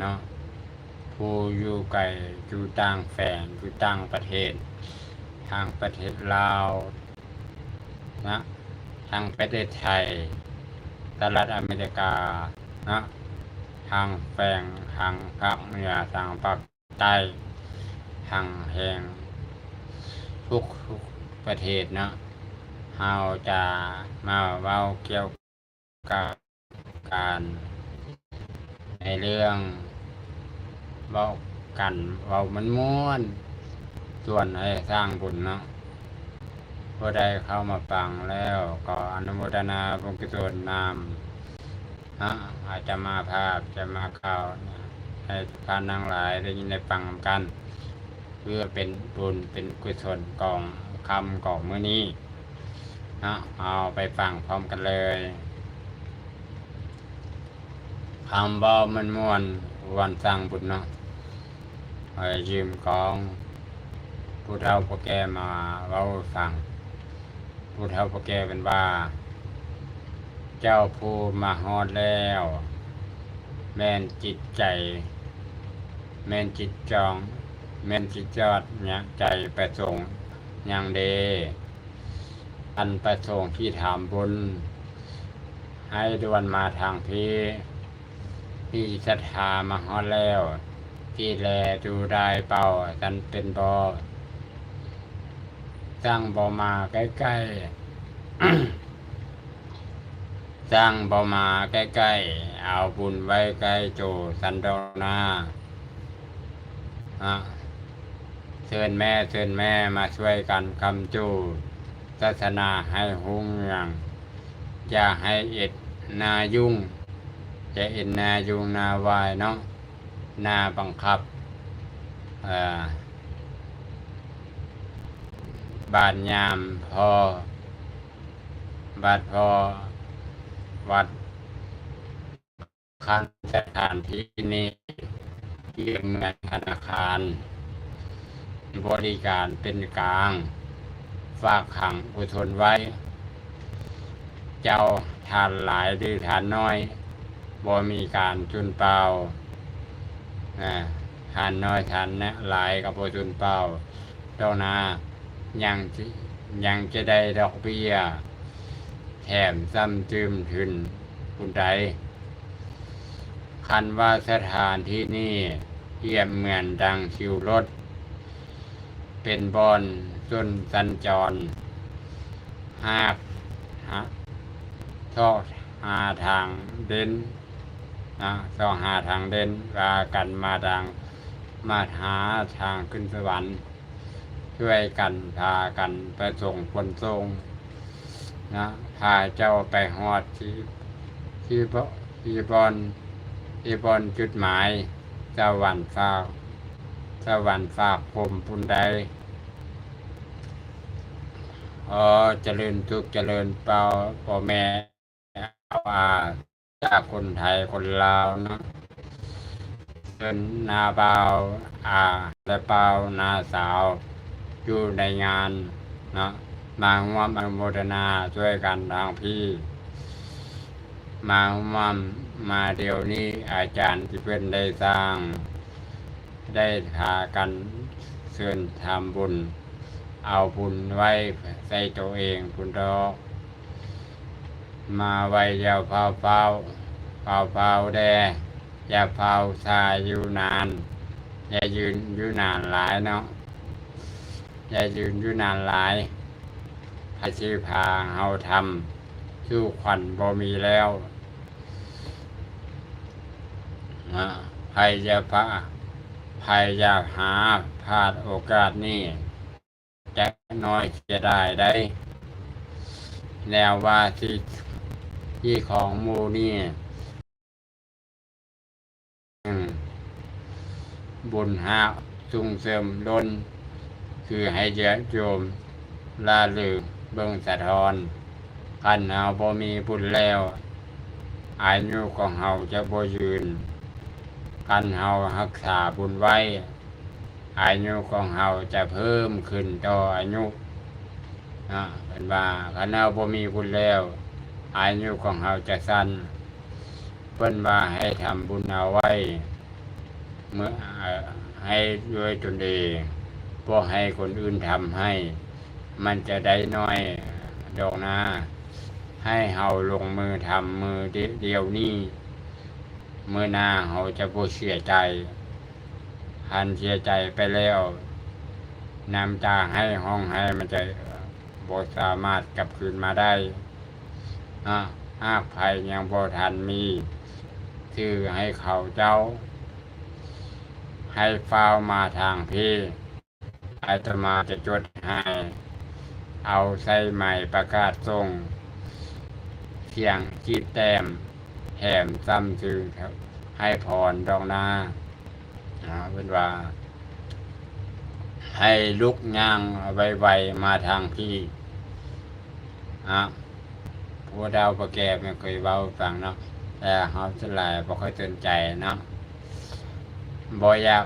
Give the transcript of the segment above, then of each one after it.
เนาะผู้อยู่ไกลอยู่ต่างแฝงอยู่ต่างประเทศ ทางประเทศลาวนะทางประเทศไทยสหรัฐอเมริกานะทางแฝงทางภาคเหนือทางภาคใต้ทางแห่งทุกทุกประเทศเนาะเราจะมาเว้าเกี่ยวกับการ ในเรื่องเว้ากันเว้ามันม่วน ส่วนให้สร้างบุญเนาะผู้ใดเข้ามาฟังแล้วก็อนุโมทนาบุญกุศลนำนะอาจจะมาภาพจะมาข่าวนะให้ท่านทั้งหลายได้ยินได้ฟังกัน เพื่อเป็นบุญเป็นกุศลกองคำกองมื้อนี้นะเอาไปฟังพร้อมกันเลย คำบ่มันมวนวันสร้างบุญเนาะให้ยืมกองผู้เฒ่าผู้แก่มาเว้าให้ฟังผู้เฒ่าผู้แก่เป็นว่า เจ้าผู้มาฮอดแล้ว แม่นจิตใจ แม่นจิตจอง แม่นจิตจอดเนี่ยใจไประสงย่างเดอันประสงค์ที่ถามบุญ ให้ดวนมาทางพี่ พี่ศรัทธามาฮอดแล้ว พี่แลดูได้เป่าสันเป็นบอสร้างบอมาใกล้ๆสร้างบอมาใกล้ๆเอาบุญไว้ใกล้โจสันดอนาอะเชิญแม่เชิญแม่มาช่วยกันคำจูศาสนาให้หุ่งเรืองอย่าให้เอ็ดนายุ่ง จะเอ็ดนายุ่งนาวายเนาะนาบังคับบาทยามพอบาทพอวัดคันสถานที่นี้ที่เหมือนธนาคาร บริการเป็นกลาง ฝากขังอุทนไว้ เจ้าทานหลายหรือทานน้อย บ่มีการจุนเปล่าอ่าทานน้อยทานนะหลายกับบ่จุนเปล่าเจ้านายังยังจะได้ดอกเบี้ยแถมซ้ำจืมถึนคุณใดคันว่าสถานที่นี่เทียบเหมือนดังชิวรถ เป็นบอนจนสัญจร หากฮะทอหาทางเด่น นะทอหาทางเด่นวากันมาทางมาหาทางขึ้นสวรรค์ ช่วยกันพากันไปส่งคนส่งนะพาเจ้าไปฮอดที่ที่บที่บอนที่บอนจุดหมายสวรรค์ฝากสวรรค์ฝากผมปุนใดอ๋อเจริญทุกเจริญเปล่าพ่อแม่เอาอา จากคนไทยคนลาวเนะเดินนาเบาอาและเปล่านาสาว อยู่ในงานเนาะมาร่วมอนุโมทนาช่วยกันทางพี่ มาร่วมมาเดี๋ยวนี้อาจารย์ที่เป็นได้สร้าง ได้พากันเชิญทำบุญ เอาบุญไว้ใส่ตัวเองคุณดอก มาไว้อยาวเฝ้าเฝ้าเฝ้าเฝ้าแดอย่าเฝ้าชายอยู่นาน อย่ายืนอยู่นานหลายเนาะอย่ายืนอยู่นานหลายพาชีพาเฮาทำสู้ขวัญบ่มีแล้วนะภัยจะพาภัยจะหาพลาดโอกาสนี้จะน้อยจะได้ได้แนวว่าที่ ที่ของหมูนี่อืมบุญหาจุงเสริมล้น คือให้เยอะโยมลาลือเบิ่งสะทอนคันเฮาบ่มีบุญแล้วอายุของเฮาจะบ่ยืนคันเฮารักษาบุญไว้อายุของเฮาจะเพิ่มขึ้นต่ออายุนะเป็นว่าคันเฮาบ่มีบุญแล้ว อายุของเฮาจะสั้น เพิ่นว่าให้ทำบุญเอาไว้ เมื่อให้ด้วยตนเองพวกให้คนอื่นทำให้ มันจะได้น้อยดอกนะให้เฮาลงมือทำมือเดียวนี้เมื่อหน้าเฮาจะบ่เสียใจหันเสียใจไปแล้วน้ำตาให้ห้องให้มันจะบ่สามารถกลับคืนมาได้ อะหากภัยยังบ่ทันมีชื่อให้เขาเจ้า ให้ฟ้าวมาทางพี่อาตมาจะจดให้เอาใส่ใหม่ประกาศส่งเสียงจีบแต้มแถมซ้ำจึงครับให้พรดอกหน้าอาเป็นว่า ให้ลุกย่างไวๆมาทางพี่อะ ผู้ดาวประแกไม่เคยเว้าฟังเนาะแต่เขาสลายบ่ค่อยสนใจเนาะบ่อยาก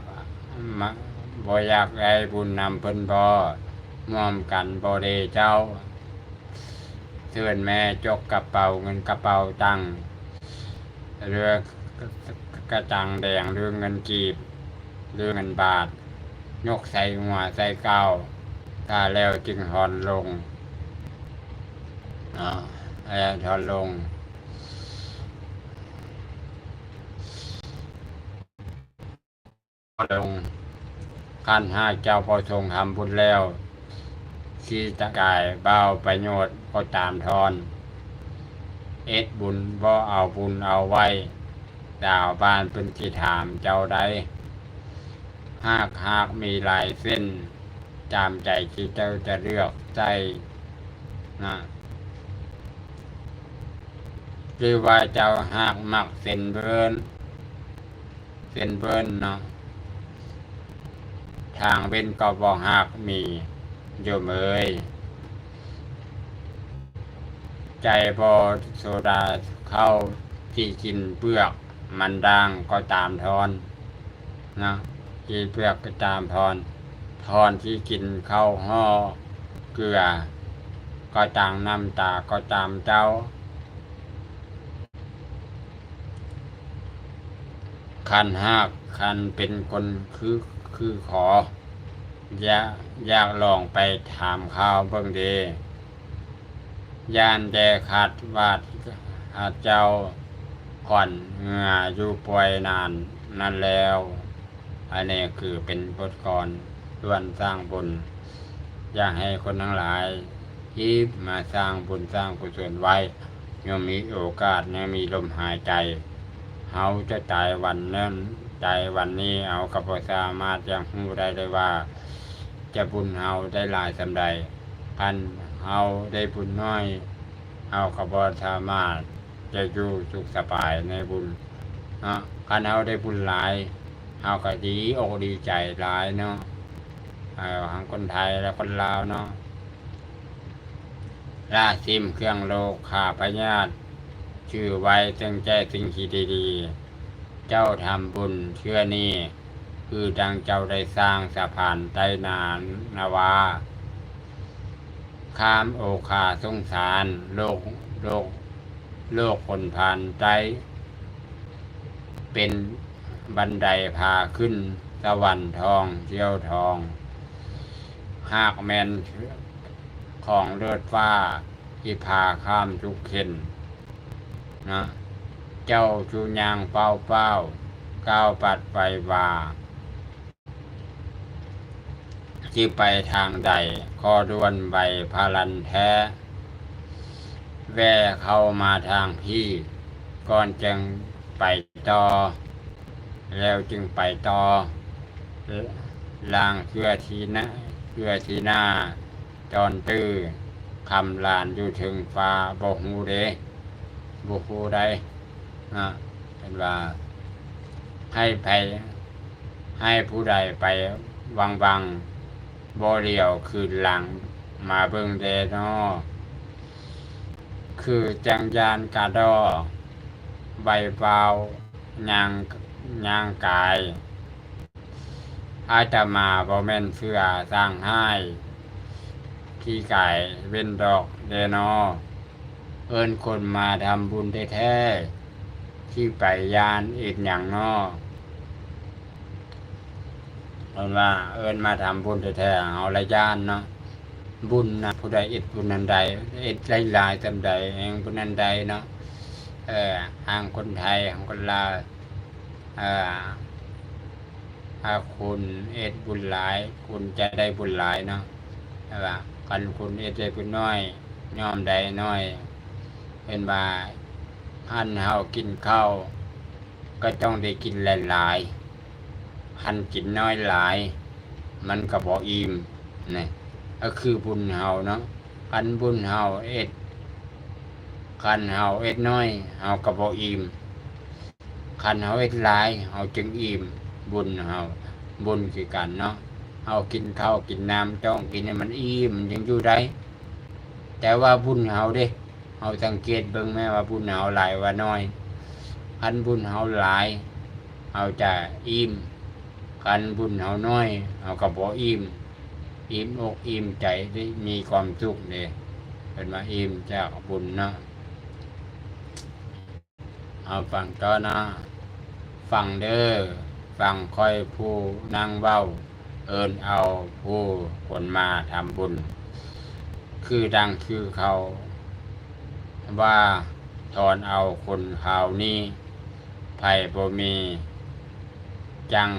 บ่อยากได้บุญนำเพิ่นบ่ม่อมกันบ่ได้เจ้าเชิญแม่จกกระเป๋าเงินกระเป๋าตังเรือกระจังแดงเรื่องเงินกีบเรื่องเงินบาท ยกใส่หัวใส่เก้าถ้าแล้วจึงหอนลงอ่า แล้วถอนลง ลงขันห้าเจ้าพอทรงทำบุญแล้วที่ตะกายเบ้าประโยชน์ก็ตามทอน เอ็ดบุญบ่เอาบุญเอาไว้ ดาวบ้านเป็นที่ถามเจ้าใดหากหากมีลายเส้นจามใจที่เจ้าจะเลือกใจนะ หรือว่าเจ้าหากมักเส้นเบินเส้นเบินเนาะทางเว้นก็บ่หักมีโยมเอ้ยใจพอโซดาเข้าที่กินเปลือก มันด่างก็ตามทอนนะกินเปลือกก็ตามทอน ทอนที่กินเข้าห่อเกลือ ก็ตางน้ำตาก็ตามเจ้า คันหักคันเป็นคนคือคือขอ อยากอยากลองไปถามข่าวเบิ่งเดยานแดขาดวาดอาเจ้าก่อนเหงาอยู่ป่วยนานนั่นแล้ว อันนี้คือเป็นบทกรล้วนสร้างบุญ อยากให้คนทั้งหลายที่มาสร้างบุญสร้างกุศลไว้ยังมีโอกาสยังมีลมหายใจ เฮาจะตายวันนั้นตายวันนี้เอากับบ่สามารถยังรู้ได้เลยว่า จะบุญเฮาได้หลายสำใดพันเฮาได้บุญน้อยเฮากับบ่สามารถจะอยู่สุขสบายในบุญเนาะคันเฮาได้บุญหลายเฮาก็ดีอกดีใจหลายเนาะเออทั้งคนไทยและคนลาวเนาะราซิมเครื่องโลกขาพญาติ ชื่อไว้ซึ่งแจ้สิ่งที่ดีๆ เจ้าทำบุญเชื่อนี่ คือดังเจ้าได้สร้างสะพานใต้นานนาวา ข้ามโอคาสงสารโลกโลก โลกคนผ่านใจ เป็นบันไดพาขึ้นสวรรค์ทองเที่ยวทอง หากแมนของเลือดฟ้าที่พาข้ามทุกเข็น นะเจ้าชูยางเป้าเป้าก้าวปัดไปว่าที่ไปทางใดคอดวนใบพาลันแท้ แว่เข้ามาทางพี่ ก่อนจึงไปต่อ แล้วจึงไปต่อลางเชื่อทีนะเชื่อทีหน้า จอนตื้อคำลานอยู่ถึงฟ้าบกหูเด บุคูได้นะเป็นว่า ให้ไปให้ผู้ใดไปวังวังบ่เดียวคืนหลังมาเบิ่งเดนอคือจังยานกาดอใบเบายางยางกายอาตมาบ่แม่นเสื้อสร้างให้ขี้ไก่เว้นดอกเดนอ เอิ้นคนมาทำบุญแท้ๆที่ไปยานอีกอย่างนอเพิ่นว่าเอิ้นมาทำบุญแท้ๆเอาละยานเนาะบุญนะผู้ใดเอ็ดบุญนันใดเอ็ดหลายๆจำใดแห่งบุญนันใดเนาะเออทางคนไทยทางคนลาวเอ่อถ้าคุณเอ็ดบุญหลาย คุณจะได้บุญหลายเนาะใช่ปะกันคุณเอ็ดได้บุญน้อย ย่อมใดน้อย เป็นว่าหันเฮากินข้าวก็ต้องได้กินหลายๆหันกินน้อยหลาย มันก็บ่อิ่มนี่ก็คือบุญเฮาเนาะคันบุญเฮาเอ็ดคันเฮาเอ็ดน้อยเฮาก็บ่อิ่มคันเฮาเอ็ดหลายเฮาจึงอิ่มบุญเฮาบุญคือกันเนาะเฮากินข้าวกินน้ำต้องกินให้มันอิ่มมันยังอยู่ได้แต่ว่าบุญเฮาเด้ เฮาสังเกตเบิ่งแม่ว่าบุญเฮาหลายว่าน้อยคันบุญเฮาหลายเฮาจะอิ่มคันบุญเฮาน้อยเฮาก็บ่อิ่มอิ่มอกอิ่มใจได้มีความสุขเด้เป็นว่าอิ่มจากบุญเนาะเอาฟังต่อนะฟังเด้อฟังค่อยผู้นั่งเว้า เอิ้นเอาผู้คนมาทำบุญ คือดังคือเขา ว่าถอนเอาคนข่าวนี้ไผ่บ่มี จัง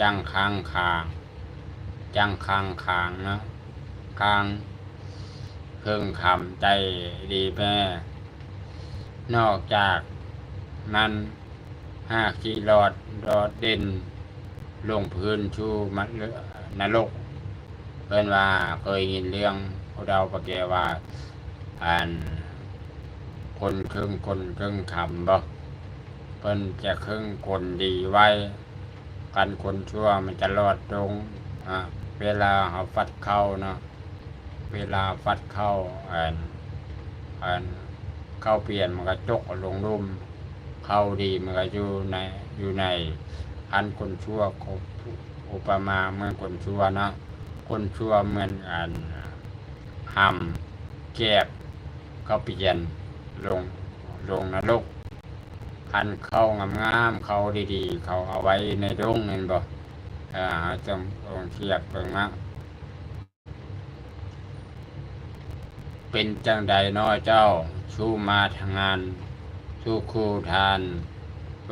จังค้างคาง จังค้างคางนะค้างเพิ่งคำใจดีแม่นอกจากนั้นห้าขีรอดรอดเด่น ลงพื้นชูมันนรกเพื่อนว่าเคยยินเรื่องพวกเราปะแกว่าอ่าน คนครึ่งคนครึ่งคำบ่เพิ่นจะครึ่งคนดีไว้ กันคนชั่วมันจะรอดลงอะเวลาเขาฟัดเข้าเนาะเวลาฟัดเข้าอ่านอ่นเข้าเปลี่ยนมันก็จกลงลุ่ม เข้าดีมันก็อยู่ในอยู่ในอันคนชั่วเขาอุปมาเมื่อคนชั่วนะคนชั่วเหมือนอันหำแก็บเขาเปลี่ยน ลงลงนรกคันเข้างามๆเข้าดีๆ เขาเอาไว้ในดงเห็นบ่อ่าจงลองเทียบเบิ่งนะเป็นจังใดน้อยเจ้าชูมาทางงานชูครูทาน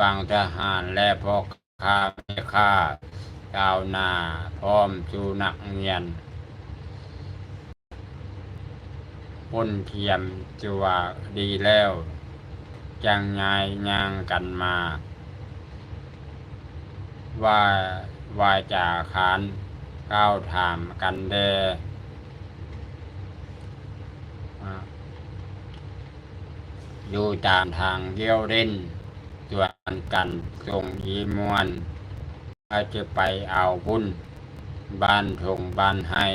วางทหารและพ่อค้าแม่ค้าก้าวนาพร้อมชูนักเรียน พ้นเทียมจัวดีแล้ว จังยายยางกันมา ว่าว่าจาขานก้าวถามกันแดอยู่ตามทางเดียวเด่นจวนกันทรงยีมวนอาจะไปเอาบุญบ้านทงบ้านให้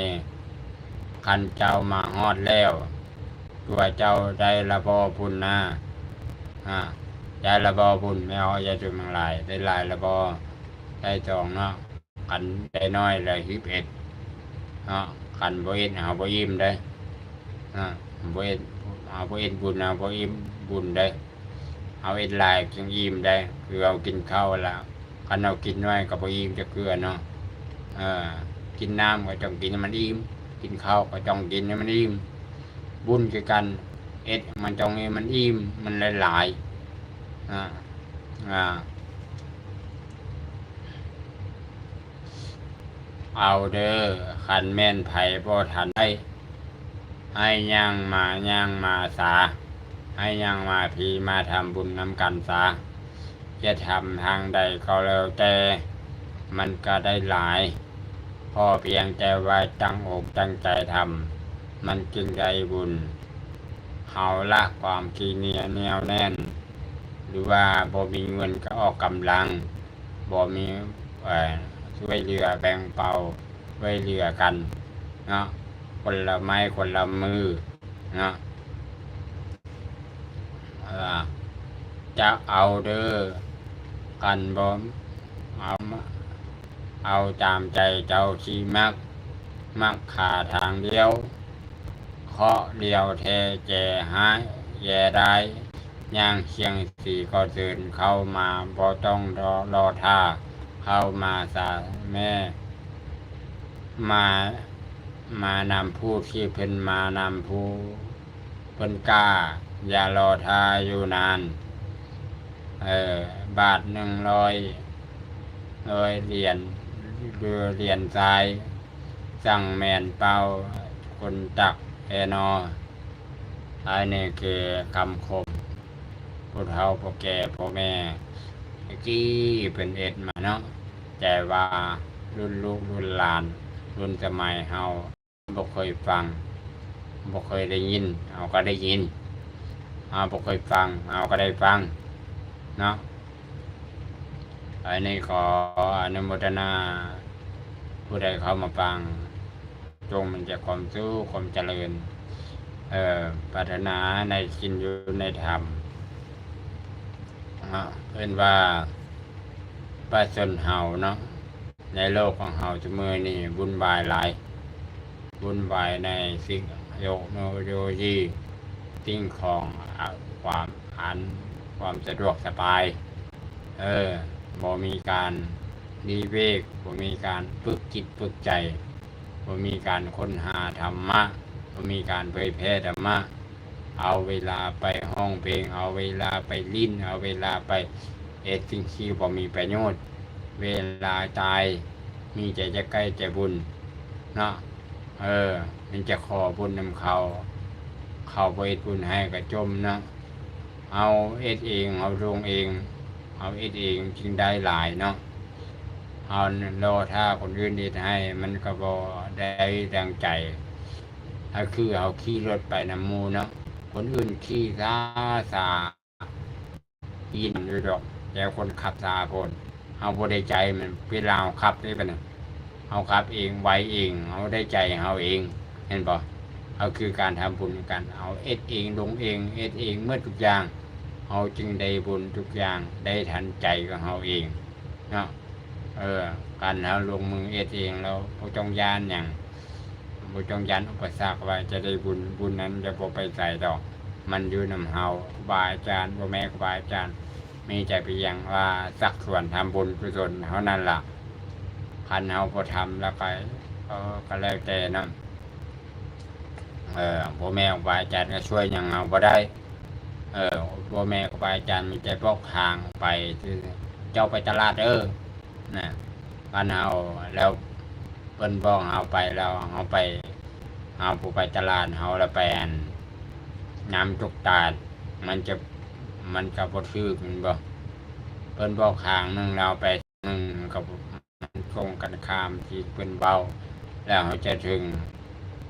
คันเจ้ามาฮอดแล้ว ตัวเจ้าได้ระบอบุญนะอ่าได้ระบอบุญไม่เอาอย่าจุมังลาย ได้ลายระบอได้จองเนาะกันได้น้อยเลยฮิบเอ็ดเนาะกันบ่เอ็ดเอาบ่อิ่มได้อ่าบ่เอ็ดเอาบ่เอ็ดบุญเอาบ่อิ่มบุญได้เอาเอ็ดลายจึงอิ่มได้คือเอากินข้าวแล้วคันเอากินน้อยก็บ่อิ่มจะเกลือเนาะเออกินน้ำก็ต้องกินให้มันอิ่มกินข้าวก็ต้องกินให้มันอิ่ม บุญคือกัน เอ็ดมันจงให้มันอิ่มมันหลายๆอ่าอ่าเอาเด้อขันแม่นไผ่บ่ทันให้ให้ย่างมาย่างมาสา ให้ย่างมาพีมาทำบุญน้ำกันสา จะทำทางใดก็แล้วแต่มันก็ได้หลาย พอเพียงแต่ว่าตั้งอกตั้งใจทำ มันจึงได้บุญเฮาละความขีเหนียแนวแน่น หรือว่าบ่มีเงินก็ออกกำลังบ่มีช่วยเหลือแบ่งเบาช่วยเหลือกันเนาะคนละไม้คนละมือเนาะจะเอาเด้อกันบ่เอามาเอาตามใจเจ้าที่มัก มักขาทางเดียว เคาะเดียวเทแจหายแย่ได้ย่างเคียงสีก็เดินเข้ามาบ่ต้องรอรอท่าเข้ามาสาแม่ มามานำผู้ที่เพิ่นมานำผู้เพิ่นกล้า อย่ารอท่าอยู่นาน เออบาทหนึ่งร้อยร้อยเหรียญเรือเหรียญทราย สั่งแมนเป้าคนตัก แอนออันนี้คือคำคมผู้เฒ่าผู้แก่พ่อแม่ที่เป็นเอ็ดมาเนาะแต่ว่ารุ่นลูกรุ่นหลาน รุ่นสมัยเฮาบ่เคยฟังบ่เคยได้ยินเอาก็ได้ยินเอาบ่เคยฟัง เอาก็ได้ฟังเนาะอันนี้ขออนุโมทนาผู้ใดเข้ามาฟัง จงมันจะความสู้ความเจริญ เอ่อปรารถนาในกินอยู่ในธรรมเพื่อนว่าป้าชนเฮาเนาะในโลกของเฮาทุมือนี่บุญบายหลายบุญบายในสิ่งโยโนโยยีสิ่งของอความอันความสะดวกสบาย เออบ่มีการดีเวกบ่มีการฝึกจิตฝึกใจ บ่มีการค้นหาธรรมะบ่มีการเผยแพร่ธรรมะ เอาเวลาไปห้องเพลง เอาเวลาไปลิ้น เอาเวลาไปเอ็ดสิ่งที่บ่มีประโยชน์ เวลาตาย มีใจจะใกล้ใจบุญเนาะเออ มันจะขอบุญนำเขา เขาไปเอ็ดบุญให้ก็จมเนะ เอาเอ็ดเอง เอาลงเอง เอาเอ็ดเองจึงได้หลายเนาะ เอารอถ้าคนอื่นเอ็ดให้ มันก็บ่ได้ดังใจถ้าคือเอาขี่รถไปนำมูเนาะคนอื่นขี่ซาซายินอยู่ดอกแต่คนขับซาคนเอาบ่ได้ใจมันเวลาเอาขับได้ปะเนี่ยเอาขับเองไว้เองเอาได้ใจเอาเองเห็นป่เอาคือการทำบุญกันเอาเอ็ดเองลงเองเอ็ดเองเมื่อทุกอย่างเอาจึงได้บุญทุกอย่างได้ทันใจของเราเองเนาะ เออ การเราลงมือเอ็ดเองแล้วพจงยานอย่างพจงยันอุปสรรคไว้จะได้บุญบุญนั้นจะพอไปใส่ดอก มันอยู่นำเฮาครูบาอาจารย์พ่แม่ครูบาอาจารย์ มีใจเพียงว่าสักส่วนทำบุญกุศลเท่านั้นล่ะคันเฮาพอทำแล้วไปเออก็แล้วแต่เนาะเออพ่อแม่ครูบาอาจารย์ก็ช่วยอย่างเอาบ่ได้ เออพ่อแม่ครูบาอาจารย์มีใจพกทางไปเจ้าไปตลาดเออ นะคันเฮาแล้วเปิ้นบ้อกเอาไปแล้วเอาไปเอาผู้ไปตลาดเฮาล้วไปอันน้ำทุกตาด มันจะมันกับบ่ถือมันบ่เพิ่นบอกขางหนึ่งเราไปหนึ่งกับมันตรงกันข้ามที่เพิ่นเบา แล้วเขาจะถึง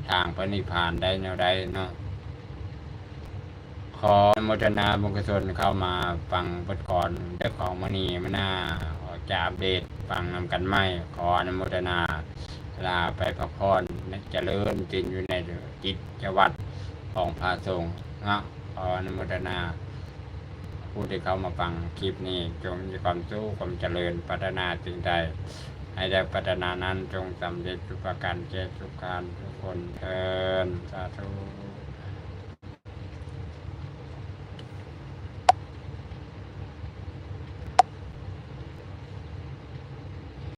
ทางพระนิพพานได้แนวใดเนาะขอโมทนาบุญกุศลเข้ามาฟังบทก่อนเด้อของมณีมนา จะอัปเดตฟังนำกันไหมขออนุโมทนา ลาไปพักผ่อนเจริญจิตอยู่ในจิตจวัดของพระสงฆ์นะขออนุโมทนา ผู้ที่เข้ามาฟังคลิปนี้ จงมีความสู้ความเจริญพัฒนาสิ่งใดให้ได้พัฒนานั้นจงสำเร็จทุกประการเจตุกการทุกคนเทินสาธุ